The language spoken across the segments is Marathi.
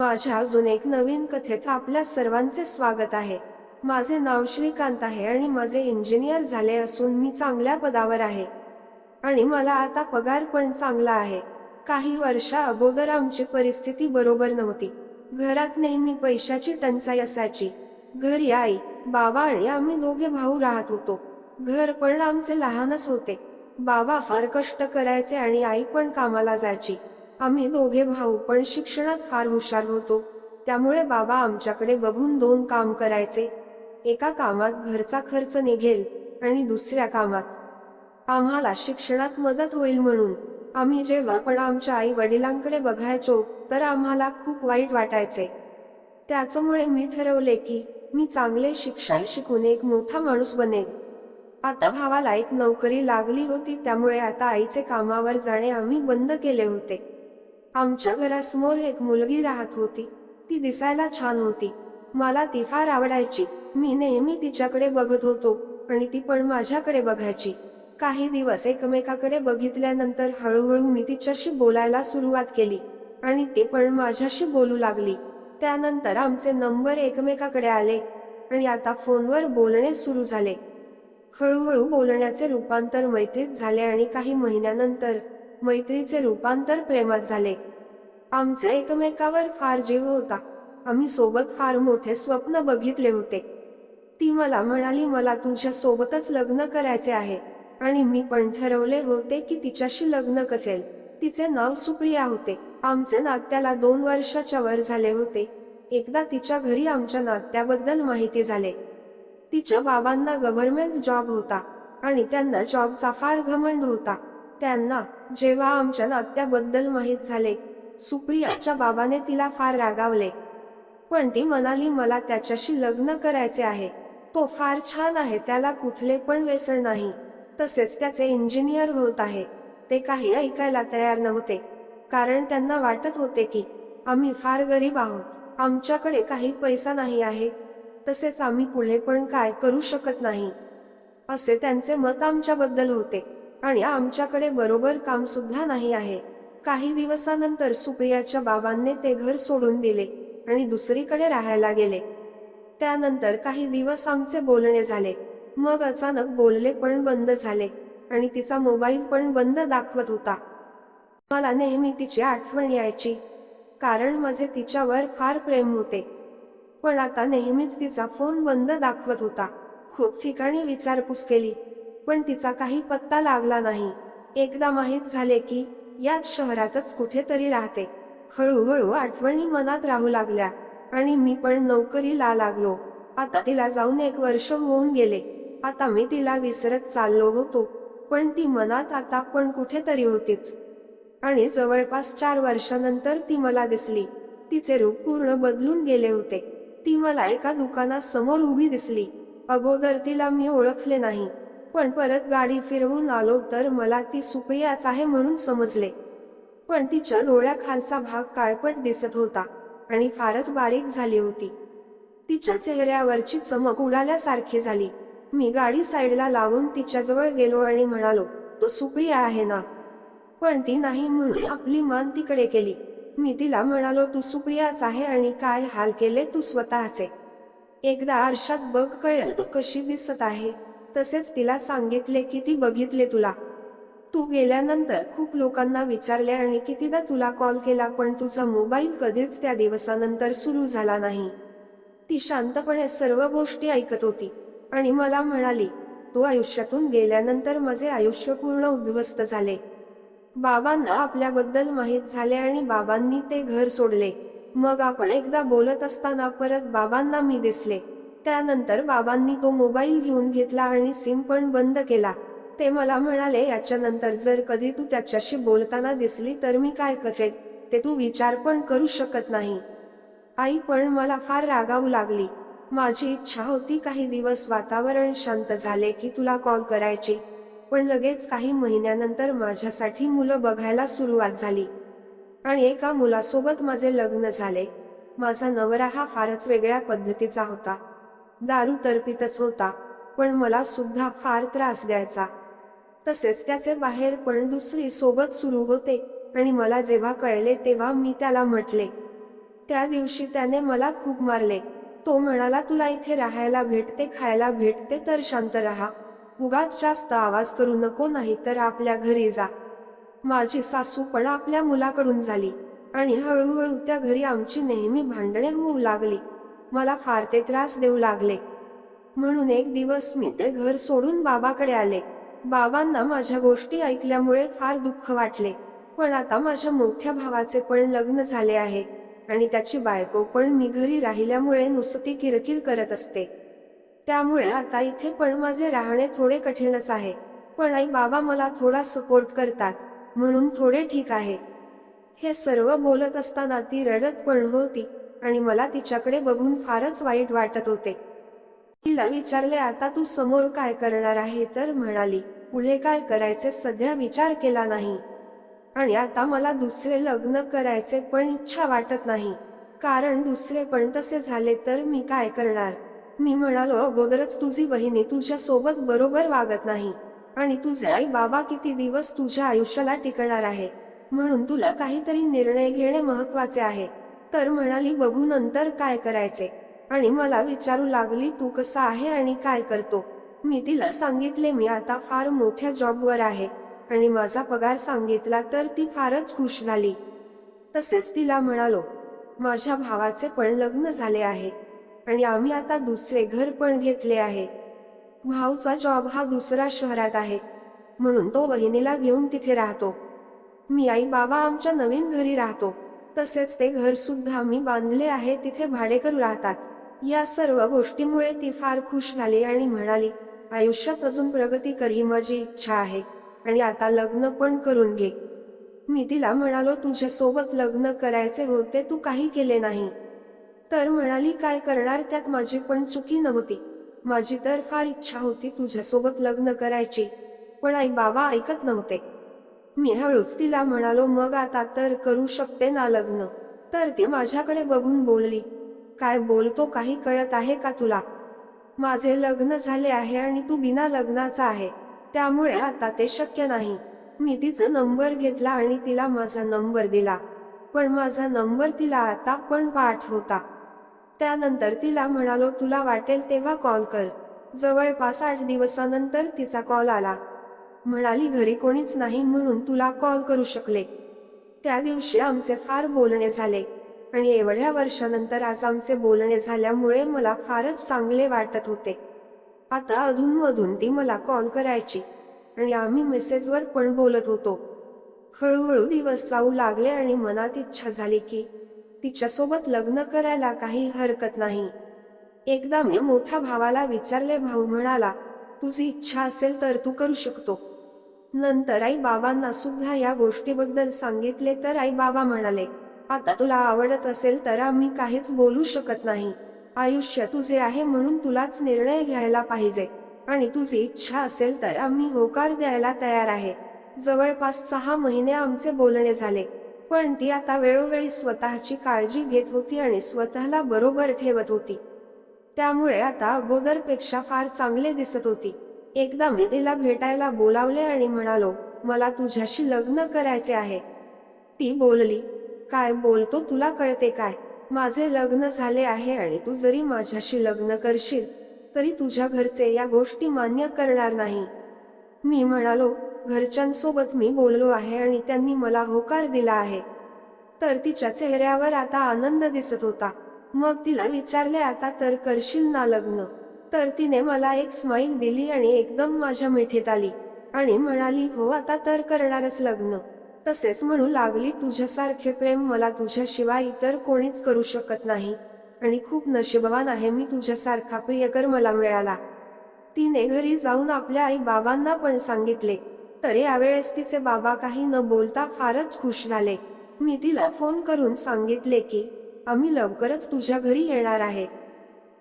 माझ्या अजून एक नवीन कथेत आपल्या सर्वांचे स्वागत आहे. माझे नाव श्रीकांत आहे आणि माझे इंजिनियर झाले असून मी चांगल्या पदावर आहे. आणि मला आता पगार पण चांगला आहे. काही वर्षा अगोदर आमची परिस्थिती बरोबर नव्हती. घरात नेहमी पैशाची टंचाई असायची. घरी आई बाबा आणि आम्ही दोघे भाऊ राहत होतो. घर पण आमचे लहानच होते. बाबा फार कष्ट करायचे आणि आई पण कामाला जायची. आम्ही दोघे भाऊ पण शिक्षणात फार हुशार होतो. त्यामुळे बाबा आमच्याकडे बघून दोन काम करायचे. एका कामात घरचा खर्च निघेल आणि दुसऱ्या कामात. आम्हाला शिक्षणात मदत होईल म्हणून. आम्ही जेव्हा पण आमच्या आई वडिलांकडे बघायचो तर आम्हाला खूप वाईट वाटायचे. त्याचमुळे मी ठरवले की मी चांगले शिक्षण शिकून एक मोठा माणूस बनेन. आता भावाला एक नोकरी लागली होती त्यामुळे आता आईचे कामावर जाणे आम्ही बंद केले होते. आमच्या घरासमोर एक मुलगी राहत होती. ती दिसायला छान होती. मला ती फार आवडायची. मी नेहमी तिच्याकडे बघत होतो आणि ती पण माझ्याकडे बघायची. काही दिवस एकमेकाकडे बघितल्यानंतर हळूहळू मी तिच्याशी बोलायला सुरुवात केली आणि ती पण माझ्याशी बोलू लागली. त्यानंतर आमचे नंबर एकमेकाकडे आले आणि आता फोनवर बोलणे सुरू झाले. हळूहळू बोलण्याचे रूपांतर मैत्रीत झाले आणि काही महिन्यानंतर मैत्रीचे रूपांतर प्रेमात झाले. आमचे एकमेकावर फार जीव होता. आम्ही सोबत फार मोठे स्वप्न बघितले होते. ती मला म्हणाली मला तुझ्या सोबतच लग्न करायचे आहे. आणि मी पण ठरवले होते की तिच्याशी लग्न करेल. तिचे नाव सुप्रिया होते. आमचे नात्याला दोन वर्षाच्या वर झाले होते. एकदा तिच्या घरी आमच्या नात्याबद्दल माहिती झाले. तिच्या बाबांना गव्हर्नमेंट जॉब होता आणि त्यांना जॉबचा फार घमंड होता. त्यांना जेव्हा आमच्या नात्याबद्दल माहीत झाले सुप्रियाच्या बाबाने तिला फार रागावले. पण ती म्हणाली मला त्याच्याशी लग्न करायचे आहे. तो फार छान आहे त्याला कुठले पण व्यसन नाही. तसेच त्याचे इंजिनियर होत आहे. ते काही ऐकायला तयार नव्हते. कारण त्यांना वाटत होते की आम्ही फार गरीब आहोत. आमच्याकडे काही पैसा नाही आहे. तसेच आम्ही पुढे पण काय करू शकत नाही. असे त्यांचे मत आमच्याबद्दल होते. आणि आमच्याकडे बरोबर काम सुद्धा नाही आहे. काही दिवसानंतर सुप्रियाच्या बाबांनी ते घर सोडून दिले आणि दुसरीकडे राहायला गेले. त्यानंतर काही दिवस आमचे बोलणे झाले. मग अचानक बोलले पण बंद झाले आणि तिचा मोबाईल पण बंद दाखवत होता. मला नेहमी तिची आठवण यायची. कारण माझे तिच्यावर फार प्रेम होते. पण आता नेहमीच तिचा फोन बंद दाखवत होता. खूप ठिकाणी विचारपूस केली. पण तिचा काही पत्ता लागला नाही. एकदा माहीत झाले की याच शहरातच कुठेतरी राहते. हळूहळू आठवणी मनात राहू लागल्या. आणि मी पण नोकरीला लागलो. आता तिला जाऊन एक वर्ष होऊन गेले. आता मी तिला विसरत चाललो होतो. पण ती मनात आता पण कुठेतरी होतीच. आणि जवळपास चार वर्षानंतर ती मला दिसली. तिचे रूप पूर्ण बदलून गेले होते. ती मला एका दुकानासमोर उभी दिसली. अगोदर तिला मी ओळखले नाही. पण परत गाडी फिरवून आलो तर मला ती सुप्रियाच आहे म्हणून समजले. पण तिच्या डोळ्याखालचा भाग काळपट दिसत होता आणि फारच बारीक झाली होती. तिच्या चेहऱ्यावरची चमक उडाल्यासारखी झाली. मी गाडी साईडला लावून तिच्याजवळ गेलो आणि म्हणालो तो सुप्रिया आहे ना? पण ती नाही म्हणून आपली मान तिकडे केली. मी तिला म्हणालो तू सुप्रियाच आहे आणि काय हाल केले तू स्वतःचे? एकदा आरशात बघ कळेल तू कशी दिसत आहे. तसेच तिला सांगितले की ती बघितले तुला. तू गेल्यानंतर खूप लोकांना विचारले आणि कितीदा तुला कॉल केला पण तुझा मोबाईल कधीच त्या दिवसानंतर सुरू झाला नाही. ती शांतपणे सर्व गोष्टी ऐकत होती आणि मला म्हणाली तू आयुष्यातून गेल्यानंतर माझे आयुष्य पूर्ण उद्ध्वस्त झाले. बाबांना आपल्याबद्दल माहीत झाले आणि बाबांनी ते घर सोडले. मग आपण एकदा बोलत असताना परत बाबांना मी दिसले. त्यानंतर बाबांनी तो मोबाईल घेऊन घेतला आणि सिम पण बंद केला. ते मला म्हणाले याच्यानंतर जर कधी तू त्याच्याशी बोलताना दिसली तर मी काय करेन? ते तू विचार पण करू शकत नाही. आई पण मला फार रागावू लागली. माझी इच्छा होती काही दिवस वातावरण शांत झाले की तुला कॉल करायची पण लगेच काही महिन्यानंतर माझ्यासाठी मुलं बघायला सुरुवात झाली. आणि एका मुलासोबत माझे लग्न झाले. माझा नवरा हा फारच वेगळ्या पद्धतीचा होता. दारू तरपितच होता पण मला सुद्धा फार त्रास द्यायचा. तसेच त्याचे बाहेर पण दुसरी सोबत सुरू होते आणि मला जेव्हा कळले तेव्हा मी त्याला म्हटले त्या दिवशी त्याने मला खूप मारले. तो म्हणाला तुला इथे राहायला भेटते खायला भेटते तर शांत राहा. उगाच जास्त आवाज करू नको नाही तर आपल्या घरी जा. माझी सासू पण आपल्या मुलाकडून झाली आणि हळूहळू त्या घरी आमची नेहमी भांडणे होऊ लागली. मला फार ते त्रास देऊ लागले. म्हणून एक दिवस मी ते घर सोडून बाबाकडे आले. बाबांना माझ्या गोष्टी ऐकल्यामुळे फार दुःख वाटले. पण आता माझ्या मोठ्या भावाचे पण लग्न झाले आहे आणि त्याची बायको पण मी घरी राहिल्यामुळे नुसती किरकिर करत असते. त्यामुळे आता इथे पण माझे राहणे थोडे कठीणच आहे. पण आई बाबा मला थोडा सपोर्ट करतात. म्हणून थोडे ठीक आहे. हे सर्व बोलत असताना ती रडत पण होती. आणि मला तिच्याकडे बघून फारच वाईट वाटत होते. तिला विचारले आता तू समोर काय करणार आहे? तर म्हणाली पुढे काय करायचे सध्या विचार केला नाही. आणि आता मला दुसरे लग्न करायचे पण इच्छा वाटत नाही. कारण दुसरे पण तसे झाले तर मी काय करणार? मी म्हणालो अगोदरच तुझी बहिणी तुझ्या सोबत बरोबर वागत नाही. आणि तुझे आई बाबा किती दिवस तुझ्या आयुष्याला टिकणार आहे? म्हणून तुला काहीतरी निर्णय घेणे महत्त्वाचे आहे. तर म्हणाली बघू नंतर काय करायचे. आणि मला विचारू लागली तू कसा आहे आणि काय करतो? मी तिला सांगितले मी आता फार मोठ्या जॉबवर आहे. आणि माझा पगार सांगितला तर ती फारच खुश झाली. तसेच तिला म्हणालो माझ्या भावाचे पण लग्न झाले आहे आणि आम्ही आता दुसरे घर पण घेतले आहे. भाऊचा जॉब हा दुसऱ्या शहरात आहे म्हणून तो वहिनीला घेऊन तिथे राहतो. मी आई बाबा आमच्या नवीन घरी राहतो. तसेच ते घर सुद्धा मी बांधले आहे तिथे भाडेकरू राहतात. या सर्व गोष्टीमुळे ती फार खुश झाली आणि म्हणाली आयुष्यात अजून प्रगती कर ही माझी इच्छा आहे. आणि आता लग्न पण करून घे. मी तिला म्हणालो तुझ्यासोबत लग्न करायचे होते तू काही केले नाही. तर म्हणाली काय करणार त्यात माझी पण चुकी नव्हती. माझी तर फार इच्छा होती तुझ्यासोबत लग्न करायची. पण आई बाबा ऐकत नव्हते. मी हळूच तिला म्हणालो मग आता तर करू शकते ना लग्न. तर ती माझ्याकडे बघून बोलली काय बोलतो काही कळत आहे का तुला? माझे लग्न झाले आहे आणि तू बिना लग्नाचा आहे. त्यामुळे आता ते शक्य नाही. मी तिचा नंबर घेतला आणि तिला माझा नंबर दिला. पण माझा नंबर तिला आता पण पाठ होता. त्यानंतर तिला म्हणालो तुला वाटेल तेव्हा कॉल कर. जवळपास आठ दिवसानंतर तिचा कॉल आला. म्हणाली घरी कोणीच नाही म्हणून तुला कॉल करू शकले. त्या दिवशी आमचे फार बोलणे झाले आणि एवढ्या वर्षानंतर आज आमचे बोलणे झाल्यामुळे मला फारच चांगले वाटत होते. आता अधूनमधून ती मला कॉल करायची आणि आम्ही मेसेजवर पण बोलत होतो. हळूहळू दिवस जाऊ लागले आणि मनात इच्छा झाली की तिच्यासोबत लग्न करायला काही हरकत नाही. एकदा मी मोठ्या भावाला विचारले भाऊ म्हणाला तुझी इच्छा असेल तर तू करू शकतो. नंतर आई बाबांना सुद्धा या गोष्टीबद्दल सांगितले तर आई बाबा म्हणाले आता तुला आवडत असेल तर आम्ही काहीच बोलू शकत नाही. आयुष्य तुझे आहे म्हणून तुलाच निर्णय घ्यायला पाहिजे. आणि तुझी इच्छा असेल तर आम्ही होकार द्यायला तयार आहे. जवळपास सहा महिने आमचे बोलणे झाले पण ती आता वेळोवेळी स्वतःची काळजी घेत होती आणि स्वतःला बरोबर ठेवत होती. त्यामुळे आता अगोदरपेक्षा फार चांगले दिसत होती. एकदा मी तिला भेटायला बोलावले आणि म्हणालो मला तुझ्याशी लग्न करायचे आहे. ती बोलली काय बोलतो तुला कळते काय? माझे लग्न झाले आहे आणि तू जरी माझ्याशी लग्न करशील तरी तुझ्या घरचे या गोष्टी मान्य करणार नाही. मी म्हणालो घरच्यांसोबत मी बोललो आहे आणि त्यांनी मला होकार दिला आहे. तर तिच्या चेहऱ्यावर आता आनंद दिसत होता. मग तिला विचारले आता तर करशील ना लग्न? तर तिने मला एक स्माईल दिली आणि एकदम माझ्या मिठीत आली. आणि म्हणाली हो आता तर करणारच लग्न. तसेच म्हणू लागली तुझ्यासारखे प्रेम मला तुझ्याशिवाय इतर कोणीच करू शकत नाही. आणि खूप नशीबवान आहे मी तुझ्यासारखा प्रियकर मला मिळाला. तिने घरी जाऊन आपल्या आई बाबांना पण सांगितले. तर यावेळेस तिचे बाबा काही न बोलता फारच खुश झाले. मी तिला फोन करून सांगितले की आम्ही लवकरच तुझ्या घरी येणार आहे.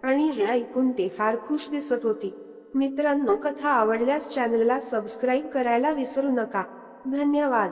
आणि हे ऐकून ते फार खुश दिसत होती. मित्रांनो कथा आवडल्यास चॅनलला सबस्क्राईब करायला विसरू नका. धन्यवाद.